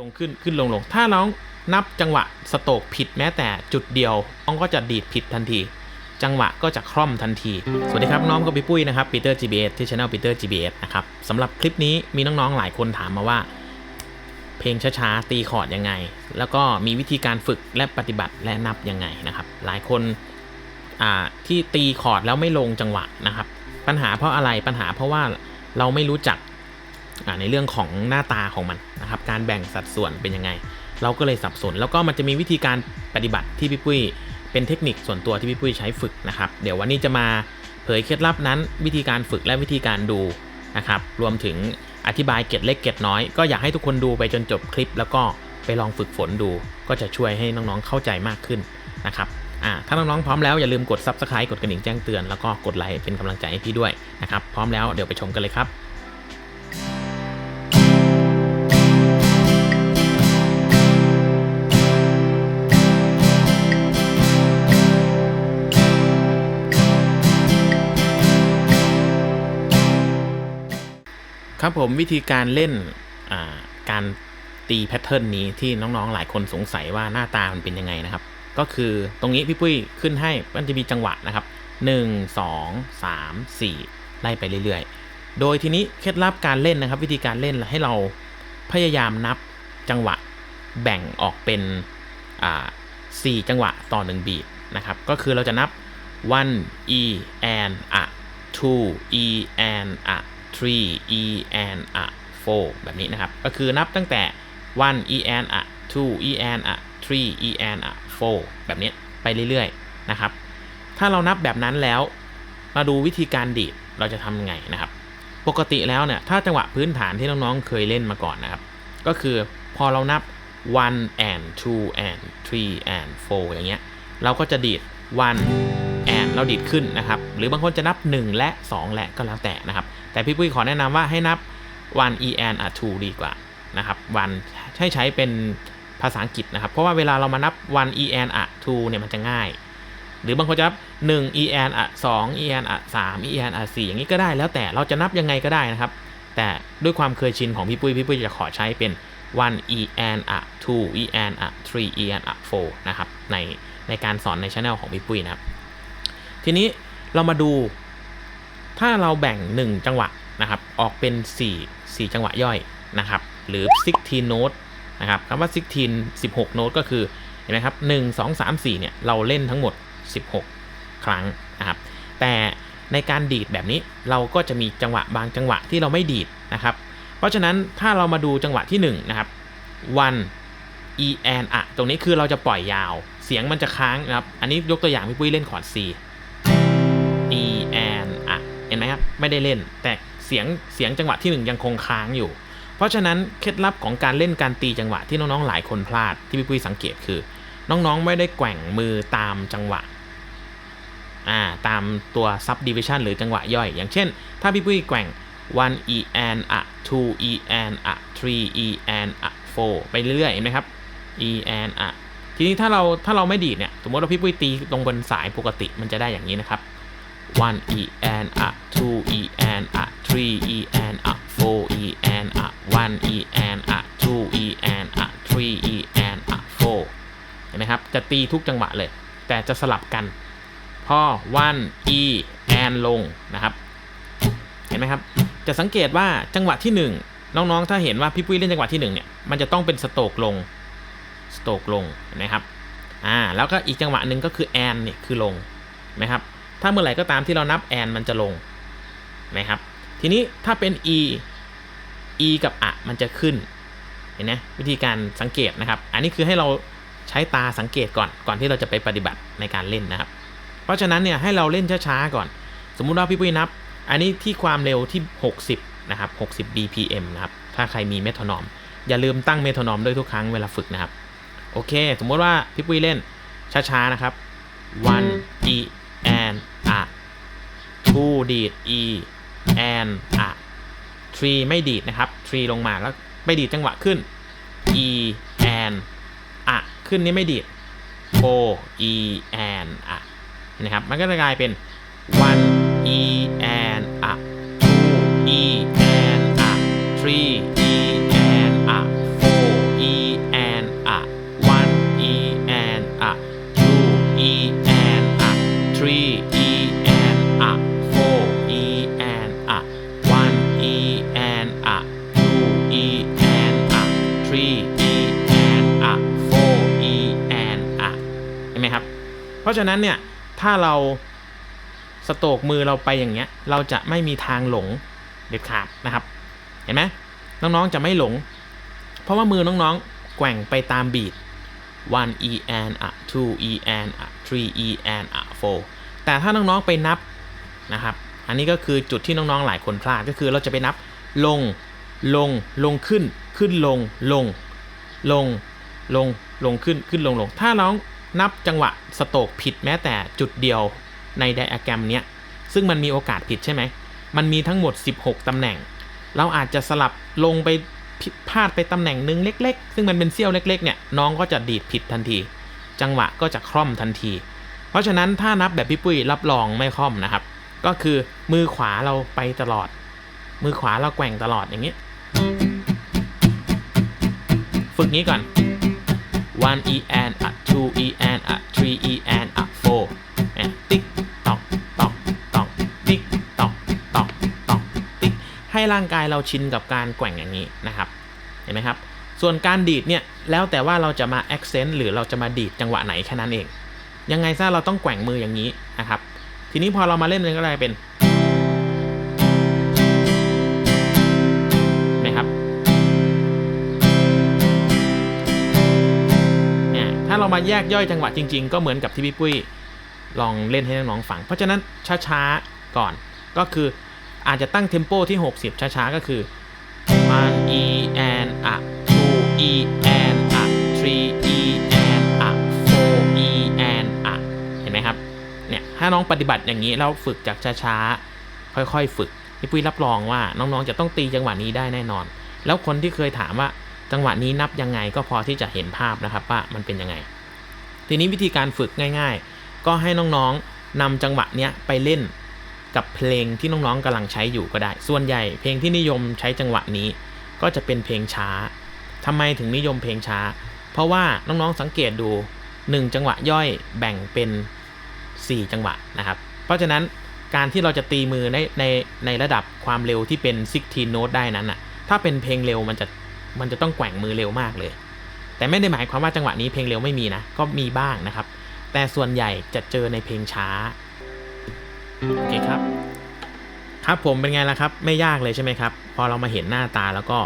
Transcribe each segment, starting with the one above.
ลงขึ้นขึ้นลงลงถ้าน้องนับจังหวะสโตกผิดแม้แต่จุดเดียวน้องก็จะดีดผิดทันที จังหวะก็จะคล่อมทันที สวัสดีครับน้องก็พี่ปุ้ยนะครับปีเตอร์ GBS ที่ channel ปีเตอร์ GBS นะครับสำหรับคลิปนี้มีน้องๆหลายคนถามมาว่า เพลงช้าๆตีคอร์ดยังไง แล้วก็มีวิธีการฝึกและปฏิบัติและนับยังไงนะครับ หลายคนที่ตีคอร์ดแล้วไม่ลงจังหวะนะครับ ปัญหาเพราะอะไรปัญหาเพราะว่าเราไม่รู้จัก ในเรื่องของหน้าตาของมันนะครับการแบ่งสัดส่วนเป็นยังไง เราก็เลยสับสน แล้วก็มันจะมีวิธีการปฏิบัติที่พี่ปุ้ยเป็นเทคนิคส่วนตัวที่พี่ปุ้ยใช้ฝึกนะครับ เดี๋ยววันนี้จะมาเผยเคล็ดลับนั้น วิธีการฝึกและวิธีการดูนะครับรวมถึงอธิบายเกร็ดเล็กเกร็ดน้อย ก็อยากให้ทุกคนดูไปจนจบคลิป แล้วก็ไปลองฝึกฝนดู ก็จะช่วยให้น้องๆเข้าใจมากขึ้นนะครับถ้าน้องๆพร้อมแล้วอย่าลืมกด subscribe กดกระดิ่งแจ้งเตือนแล้วก็กดไลค์เป็นกำลังใจให้พี่ด้วยนะครับพร้อมแล้วเดี๋ยวไปชมกันเลยครับ ครับผมวิธีการเล่นการตีแพทเทิร์นนี้ที่น้องๆหลายคนสงสัยว่าหน้าตามันเป็นยังไงนะครับ ก็คือตรงนี้พี่ปุ้ยขึ้นให้มันจะมีจังหวะนะครับ 1 2 3 4 ไล่ไปเรื่อยๆ โดยทีนี้เคล็ดลับการเล่นนะครับ วิธีการเล่นให้เราพยายามนับจังหวะแบ่งออกเป็นอ่จังหวะต่อ1บีทนะครับ ก็คือเราจะนับ one e and a two e and a three e and a four แบบนี้นะครับ ก็คือนับตั้งแต่ one e and a two e and a three e and a four แบบนี้ไปเรื่อยๆนะครับ ถ้าเรานับแบบนั้นแล้ว มาดูวิธีการดีดเราจะทำไงนะครับ ปกติแล้วเนี่ย ถ้าจังหวะพื้นฐานที่น้องๆเคยเล่นมาก่อนนะครับ ก็คือพอเรานับ one and two and three and four อย่างเงี้ย เราก็จะดีด one and เราดีดขึ้นนะครับ หรือบางคนจะนับ 1 และ 2 และก็แล้วแต่นะครับ แต่พี่ปุ้ยขอแนะนำว่าให้นับ one e and a two ดีกว่านะครับ one ให้ใช้เป็นภาษาอังกฤษนะครับ เพราะว่าเวลาเรามานับ one e and a two เนี่ยมันจะง่าย หรือบางคนจะนับ 1 e and a 2 e and a 3 e and a 4อย่างนี้ก็ได้แล้วแต่เราจะนับยังไงก็ได้นะครับ แต่ด้วยความเคยชินของพี่ปุ้ยพี่ปุ้ยจะขอใช้เป็น one e and a two e and a three e and a four นะครับในในการสอนในช anel ของพี่ปุ้ยนะครับ ทีนี้เรามาดู ถ้าเราแบ่ง 1 จังหวะนะครับ ออกเป็น 4 4 จังหวะย่อยนะครับ หรือ 16โน้ตนะครับคำว่า 16 16โน้ตก็คือเห็นไหมครับ 1 2 3 4 เนี่ยเราเล่นทั้งหมด 16 ครั้งนะครับ แต่ในการดีดแบบนี้เราก็จะมีจังหวะบางจังหวะที่เราไม่ดีดนะครับ เพราะฉะนั้นถ้าเรามาดูจังหวะที่ 1 นะครับ one e and a ตรงนี้คือเราจะปล่อยยาว เสียงมันจะค้างนะครับ อันนี้ยกตัวอย่างพี่ปุ้ยเล่นคอร์ด C ไม่ได้เล่น แต่เสียงเสียงจังหวะที่ 1 ยังคงค้างอยู่ เพราะฉะนั้นเคล็ดลับของการเล่นการตีจังหวะที่น้องๆหลายคนพลาดที่พี่ปุ้ยสังเกตคือ น้องๆไม่ได้แกว่งมือตามจังหวะอ่าตามตัว subdivision หรือจังหวะย่อย อย่างเช่น ถ้าพี่ปุ้ยแกว่ง one e and a two e and a three e and a four ไปเรื่อยๆเห็นไหมครับ e and a ทีนี้ถ้าเราถ้าเราไม่ดีดเนี่ย สมมติว่าพี่ปุ้ยตีตรงบนสายปกติมันจะได้อย่างนี้นะครับ one e and a two e and a three e and a four e and a one e and a two e and a three e and a four เห็นไหมครับ จะตีทุกจังหวะเลย แต่จะสลับกันพอ one e and ลงนะครับ เห็นไหมครับ จะสังเกตว่าจังหวะที่ 1 น้องๆ ถ้าเห็นว่าพี่ปุ้ยเล่นจังหวะที่1เนี่ย มันจะต้องเป็นสโตกลง สโตกลง เห็นไหมครับ อ่า แล้วก็อีกจังหวะหนึ่งก็คือแอนเนี่ยคือลงเห็นไหมครับ ถ้าเมื่อไหร่ก็ตามที่เรานับแอนมันจะลงนไหมครับ ทีนี้ถ้าเป็น e e กับอะมันจะขึ้น เห็นไหมวิธีการสังเกตนะครับ อันนี้คือให้เราใช้ตาสังเกตก่อน ก่อนที่เราจะไปปฏิบัติในการเล่นนะครับ เพราะฉะนั้นเนี่ยให้เราเล่นช้าๆก่อน สมมุติว่าพี่ปุ้ยนับ อันนี้ที่ความเร็วที่ 60 นะครับ 60 bpm นะครับ ถ้าใครมีเมทรนอม อย่าลืมตั้งเมทรนอมด้วยทุกครั้งเวลาฝึกนะครับ โอเค สมมติว่าพี่ปุ้ยเล่นช้าๆนะครับ one e two ดีด e and a three ไม่ดีดนะครับ three ลงมาแล้วไม่ดีดจังหวะขึ้น e and a ขึ้นนี่ไม่ดีด go e and a นะครับ มันก็จะกลายเป็น one e and a two e and a three e and a four e and a one e and a two e and a three ะฉะนั้นเนี่ยถ้าเราสโตกมือเราไปอย่างเงี้ย เราจะไม่มีทางหลงเด็ดขาดนะครับ เห็นไหมน้องๆจะไม่หลง เพราะว่ามือน้องๆ แกว่งไปตามบีท one e and a two e and a three e and a four แต่ถ้าน้องๆไปนับนะครับ อันนี้ก็คือจุดที่น้องๆหลายคนพลาดก็คือเราจะไปนับลงลงลงขึ้นขึ้นลงลงลงลงลงขึ้นขึ้นลงลง ถ้าน้อง นับจังหวะสโตกผิดแม้แต่จุดเดียวในไดอะแกรมเนี้ย ซึ่งมันมีโอกาสผิดใช่ไหม มันมีทั้งหมด 16 ตำแหน่ง เราอาจจะสลับลงไปผิดพลาดไปตำแหน่งหนึ่งเล็ก ๆ ซึ่งมันเป็นเสี้ยวเล็กๆเนี่ยน้องก็จะดีดผิดทันที จังหวะก็จะคล่อมทันที เพราะฉะนั้นถ้านับแบบพี่ปุ้ยรับรองไม่คล่อมนะครับ ก็คือมือขวาเราไปตลอด มือขวาเราแกว่งตลอดอย่างนี้ฝึกนี้ก่อน one e and two e and a three e and a four เนี่ยติ๊กตอกตอกตอกติ๊กตอกตอกตอกติ๊กให้ร่างกายเราชินกับการแกว่งอย่างนี้นะครับ เห็นไหมครับ ส่วนการดีดเนี่ย แล้วแต่ว่าเราจะมา accent หรือเราจะมาดีดจังหวะไหนแค่นั้นเอง ยังไงซะเราต้องแกว่งมืออย่างนี้นะครับ ทีนี้พอเรามาเล่นมันก็เลยเป็น ถ้าเรามาแยกย่อยจังหวะจริง ๆ ก็เหมือนกับที่พี่ปุ้ยลองเล่นให้น้องๆฟัง เพราะฉะนั้นช้าๆก่อนก็คืออาจจะตั้งเทมโปที่ 60 ช้าๆ ก็คือ one e and a two e and a three e and a four e and a เห็นไหมครับ เนี่ยถ้าน้องปฏิบัติอย่างนี้แล้วฝึกจากช้าๆ ค่อยๆ ฝึกพี่ปุ้ยรับรองว่าน้องๆ จะต้องตีจังหวะนี้ได้แน่นอน แล้วคนที่เคยถามว่า จังหวะนี้นับยังไงก็พอที่จะเห็นภาพนะครับว่ามันเป็นยังไง ทีนี้วิธีการฝึกง่าย ๆ ก็ให้น้องๆนำจังหวะเนี้ยไปเล่นกับเพลงที่น้องๆกำลังใช้อยู่ก็ได้ ส่วนใหญ่เพลงที่นิยมใช้จังหวะนี้ ก็จะเป็นเพลงช้าทำไมถึงนิยมเพลงช้า เพราะว่าน้องๆสังเกตดู 1 จังหวะย่อยแบ่งเป็น 4 จังหวะนะครับ เพราะฉะนั้นการที่เราจะตีมือในในในระดับความเร็วที่เป็น16โน้ตได้นั้นอะ ถ้าเป็นเพลงเร็วมันจะ มันจะต้องแกว่งมือเร็วมากเลย แต่ไม่ได้หมายความว่าจังหวะนี้เพลงเร็วไม่มีนะ ก็มีบ้างนะครับ แต่ส่วนใหญ่จะเจอในเพลงช้า โอเคครับ ครับผมเป็นไงล่ะครับ ไม่ยากเลยใช่ไหมครับ พอเรามาเห็นหน้าตาแล้วก็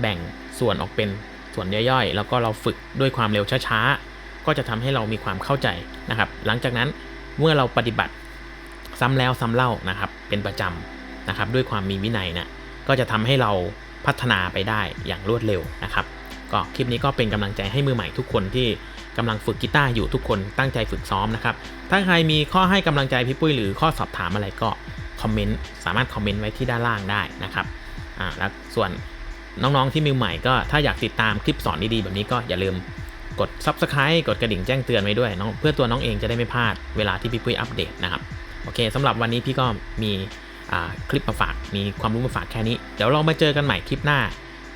แบ่งส่วนออกเป็นส่วนย่อยๆ แล้วก็เราฝึกด้วยความเร็วช้าๆ ก็จะทำให้เรามีความเข้าใจนะครับ หลังจากนั้นเมื่อเราปฏิบัติซ้ำแล้วซ้ำเล่านะครับ เป็นประจำนะครับ ด้วยความมีวินัยนะก็จะทำให้เรา พัฒนาไปได้อย่างรวดเร็วนะครับ ก็คลิปนี้ก็เป็นกำลังใจให้มือใหม่ทุกคนที่กำลังฝึกกีตาร์อยู่ทุกคนตั้งใจฝึกซ้อมนะครับ ถ้าใครมีข้อให้กำลังใจพี่ปุ้ยหรือข้อสอบถามอะไรก็คอมเมนต์สามารถคอมเมนต์ไว้ที่ด้านล่างได้นะครับอ่าแล้วส่วนน้องๆที่มือใหม่ก็ถ้าอยากติดตามคลิปสอนดีๆแบบนี้ก็อย่าลืมกด Subscribe กดกระดิ่งแจ้งเตือนไว้ด้วยน้องเพื่อตัวน้องเองจะได้ไม่พลาดเวลาที่พี่ปุ้ยอัปเดตนะครับ โอเคสำหรับวันนี้พี่ก็มี คลิปมาฝากมีความรู้มาฝากแค่นี้ เดี๋ยวเรามาเจอกันใหม่คลิปหน้า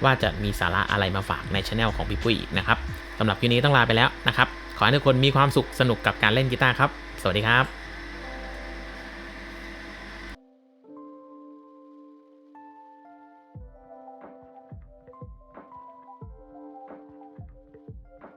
ว่าจะมีสาระอะไรมาฝากในช anel ของพี่ปุ้ยอีกนะครับสำหรับคลิปนี้ต้องลาไปแล้วนะครับ ขอให้ทุกคนมีความสุขสนุกกับการเล่นกีตาร์ครับ สวัสดีครับ